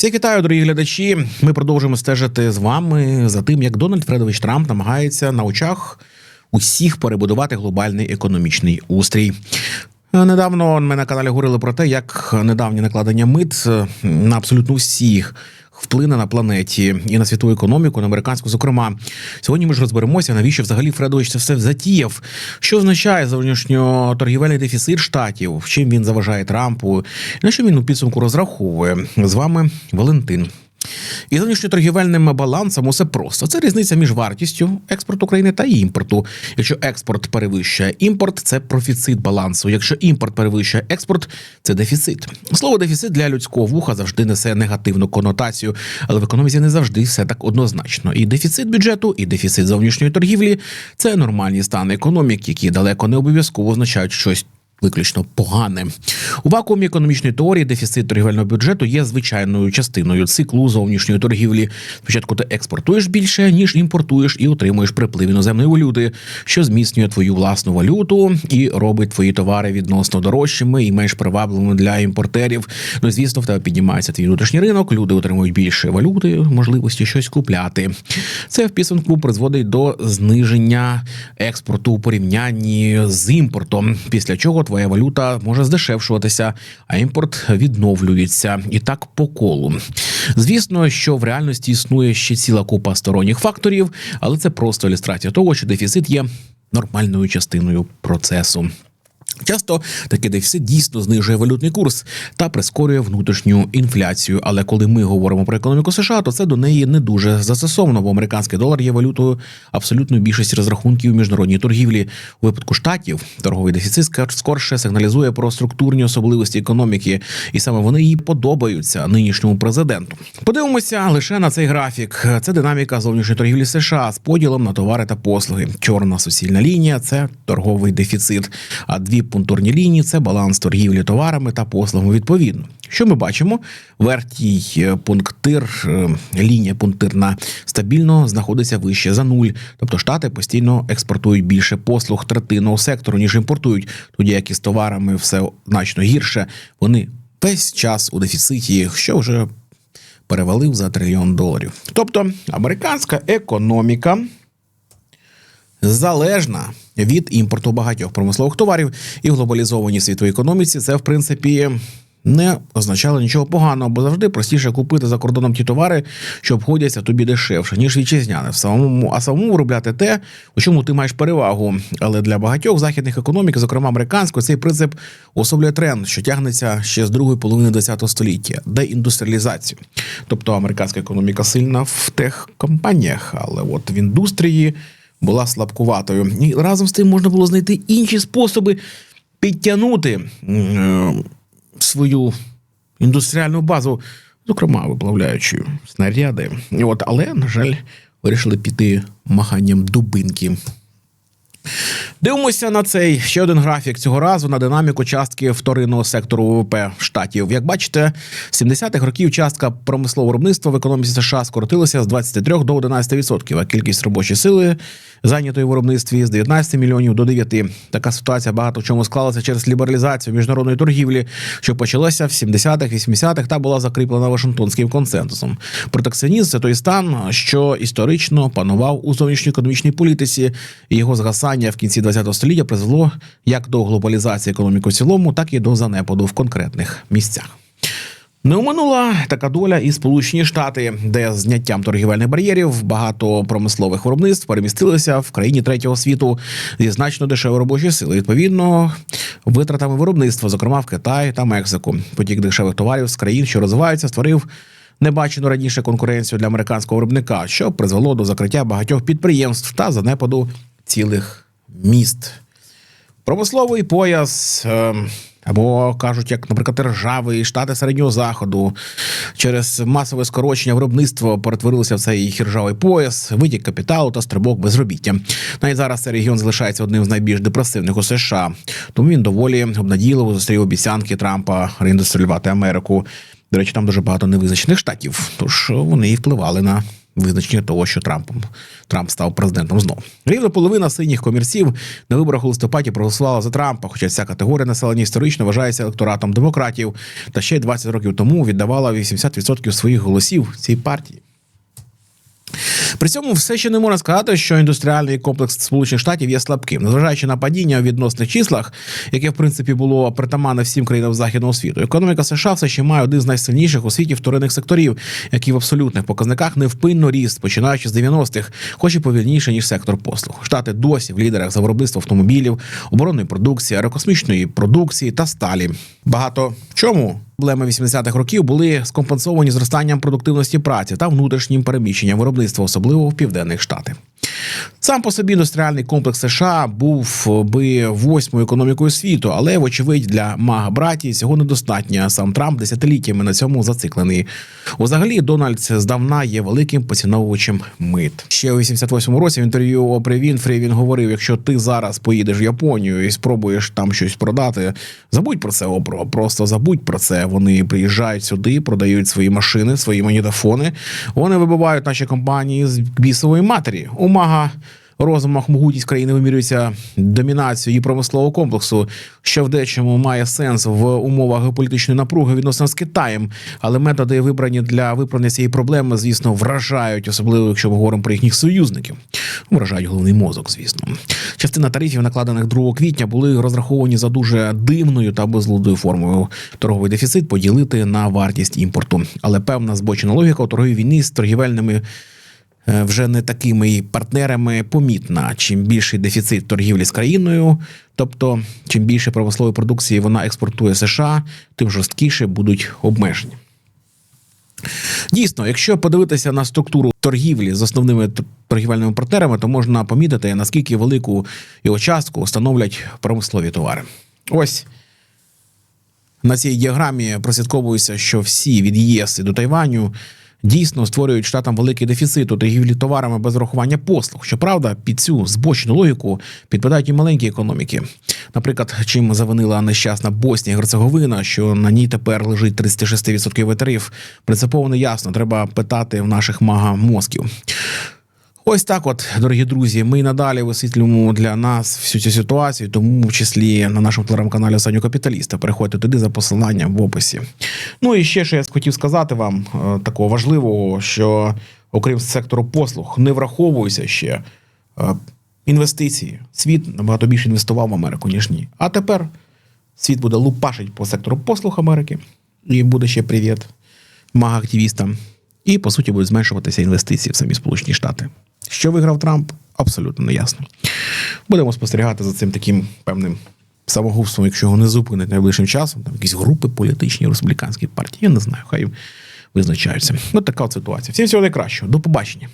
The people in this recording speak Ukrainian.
Всіх вітаю, дорогі глядачі. Ми продовжуємо стежити з вами за тим, як Дональд Фредович Трамп намагається на очах усіх перебудувати глобальний економічний устрій. Недавно ми на каналі говорили про те, як недавнє накладення мит е, на абсолютно всіх вплине на планеті і на світову економіку, на американську. Зокрема, сьогодні ми ж розберемося, навіщо взагалі Фредович це все затіяв. Що означає зовнішньоторгівельний дефіцит штатів, чим він заважає Трампу, на що він у підсумку розраховує з вами Валентин. І зовнішньоторгівельним балансом усе просто. Це різниця між вартістю експорту країни та імпорту. Якщо експорт перевищує імпорт, це профіцит балансу. Якщо імпорт перевищує експорт, це дефіцит. Слово дефіцит для людського вуха завжди несе негативну конотацію, але в економіці не завжди все так однозначно. І дефіцит бюджету, і дефіцит зовнішньої торгівлі це нормальні стани економіки, які далеко не обов'язково означають щось виключно погане. У вакуумі економічної теорії дефіцит торгівельного бюджету є звичайною частиною циклу зовнішньої торгівлі. Спочатку ти експортуєш більше, ніж імпортуєш, і отримуєш приплив іноземної валюти, що зміцнює твою власну валюту і робить твої товари відносно дорожчими і менш привабливими для імпортерів. Ну звісно, в тебе піднімається твій внутрішній ринок. Люди отримують більше валюти, можливості щось купляти. Це в підсумку призводить до зниження експорту у порівнянні з імпортом, після чого твоя валюта може здешевшуватися, а імпорт відновлюється і так по колу. Звісно, що в реальності існує ще ціла купа сторонніх факторів, але це просто ілюстрація того, що дефіцит є нормальною частиною процесу. Часто такий дефіцит дійсно знижує валютний курс та прискорює внутрішню інфляцію. Але коли ми говоримо про економіку США, то це до неї не дуже застосовано, бо американський долар є валютою абсолютної більшості розрахунків міжнародній торгівлі. У випадку штатів торговий дефіцит скор- скорше сигналізує про структурні особливості економіки, і саме вони їй подобаються нинішньому президенту. Подивимося лише на цей графік. Це динаміка зовнішньої торгівлі США з поділом на товари та послуги. Чорна суцільна лінія це торговий дефіцит. А дві пунктурні лінії це баланс торгівлі товарами та послугами. Відповідно, що ми бачимо? Вертій е, пунктир, е, лінія пунктирна стабільно знаходиться вище за нуль. Тобто штати постійно експортують більше послуг третинного сектору, ніж імпортують. Тоді як із товарами все значно гірше. Вони весь час у дефіциті, що вже перевалив за трильйон доларів. Тобто американська економіка залежна від імпорту багатьох промислових товарів і в глобалізованій світовій економіці це в принципі. Не означало нічого поганого, бо завжди простіше купити за кордоном ті товари, що обходяться тобі дешевше, ніж вітчизняне. В самому, а самому виробляти те, у чому ти маєш перевагу. Але для багатьох західних економік, зокрема американської, цей принцип особлює тренд, що тягнеться ще з другої половини ХХ століття деіндустріалізацію. Тобто американська економіка сильна в техкомпаніях, але от в індустрії була слабкуватою. І разом з тим можна було знайти інші способи підтягнути е, свою індустріальну базу, зокрема виплавляючи снаряди. От, але, на жаль, вирішили піти маханням дубинки. Дивимося на цей ще один графік цього разу на динаміку частки вторинного сектору ВВП штатів. Як бачите, з 70-х років частка промислового виробництва в економіці США скоротилася з 23 до 11%, а кількість робочої сили зайнятої в виробництві з 19 мільйонів до 9. Така ситуація багато в чому склалася через лібералізацію міжнародної торгівлі, що почалася в 70-х, 80-х та була закріплена Вашингтонським консенсусом. Протекціонізм це той стан, що історично панував у зовнішньоекономічній політиці, і його згасання в кінці ХХ століття призвело як до глобалізації економіки в цілому, так і до занепаду в конкретних місцях. Не оминула така доля і Сполучені Штати, де зняттям торгівельних бар'єрів багато промислових виробництв перемістилися в країні третього світу зі значно дешевої робочої сили. Відповідно, витратами виробництва, зокрема в Китаї та Мексику. Потік дешевих товарів з країн, що розвиваються, створив небачену раніше конкуренцію для американського виробника, що призвело до закриття багатьох підприємств та занепаду цілих міст. Промисловий пояс. е, Або кажуть, як, наприклад, ржавий штати середнього заходу через масове скорочення виробництва перетворилося в цей ржавий пояс, витік капіталу та стрибок безробіття. Навіть зараз цей регіон залишається одним з найбільш депресивних у США, тому він доволі обнадійливо зустрів обіцянки Трампа реіндустріювати Америку. До речі, там дуже багато невизначених штатів, тож вони і впливали на визначення того, що Трампом Трамп став президентом знову. Рівно половина синіх комірців на виборах у листопаді проголосувала за Трампа, хоча ця категорія населення історично вважається електоратом демократів, та ще й 20 років тому віддавала 80% своїх голосів цій партії. При цьому все ще не можна сказати, що індустріальний комплекс Сполучених Штатів є слабким, незважаючи на падіння у відносних числах, яке в принципі було притаманне всім країнам західного світу. Економіка США все ще має один з найсильніших у світі вторинних секторів, які в абсолютних показниках невпинно ріст, починаючи з 90-х, хоч і повільніше ніж сектор послуг. Штати досі в лідерах за виробництво автомобілів, оборонної продукції, аерокосмічної продукції та сталі. Багато чому проблеми 80-х років були скомпенсовані зростанням продуктивності праці та внутрішнім переміщенням виробництва, особливо в південних штатах. Сам по собі індустріальний комплекс США був би восьмою економікою світу, але вочевидь для мага браті цього недостатньо. Сам Трамп десятиліттями на цьому зациклений. Взагалі, Дональд здавна є великим поціновувачем мит. Ще у 88-му році в інтерв'ю Опри Вінфрі він говорив: якщо ти зараз поїдеш в Японію і спробуєш там щось продати, забудь про це Опро, просто забудь про це. Вони приїжджають сюди, продають свої машини, свої магнітофони. Вони вибивають наші компанії з бісової матері. У мага розумах могутність країни вимірюється домінацією промислового комплексу, що в дечому має сенс в умовах геополітичної напруги відносно з Китаєм. Але методи, вибрані для виправлення цієї проблеми, звісно, вражають, особливо якщо ми говоримо про їхніх союзників. Вражають головний мозок, звісно. Частина тарифів, накладених 2 квітня, були розраховані за дуже дивною та безлудою формою. Торговий дефіцит поділити на вартість імпорту. Але певна збочена логіка у торговій війні з торгівельними вже не такими партнерами помітна. Чим більший дефіцит торгівлі з країною, тобто чим більше промислової продукції вона експортує США, тим жорсткіше будуть обмеження. Дійсно, якщо подивитися на структуру торгівлі з основними торгівельними партнерами, то можна помітити, наскільки велику його частку становлять промислові товари. Ось на цій діаграмі прослідковується, що всі від ЄС і до Тайваню дійсно створюють штатам великий дефіцит у торгівлі товарами без врахування послуг. Щоправда, під цю збочну логіку підпадають і маленькі економіки. Наприклад, чим завинила нещасна Боснія Герцеговина, що на ній тепер лежить 36% тариф, принципово не ясно. Треба питати в наших мага мозків. Ось так, от, дорогі друзі, ми й надалі висвітлюємо для нас всю цю ситуацію, тому в числі на нашому телеграм-каналі Останнього Капіталіста. Переходьте туди за посиланням в описі. Ну і ще що я хотів сказати вам е, такого важливого, що окрім сектору послуг, не враховуються ще е, інвестиції. Світ набагато більше інвестував в Америку, ніж ні. А тепер світ буде лупашить по сектору послуг Америки, і буде ще привіт мага-активістам. І по суті будуть зменшуватися інвестиції в самі Сполучені Штати. Що виграв Трамп, абсолютно не ясно. Будемо спостерігати за цим таким певним самогубством, якщо його не зупинить найближчим часом. Там якісь групи політичні республіканські партії. Я не знаю, хай визначаються. Ну така от ситуація. Всім всього найкращого. До побачення.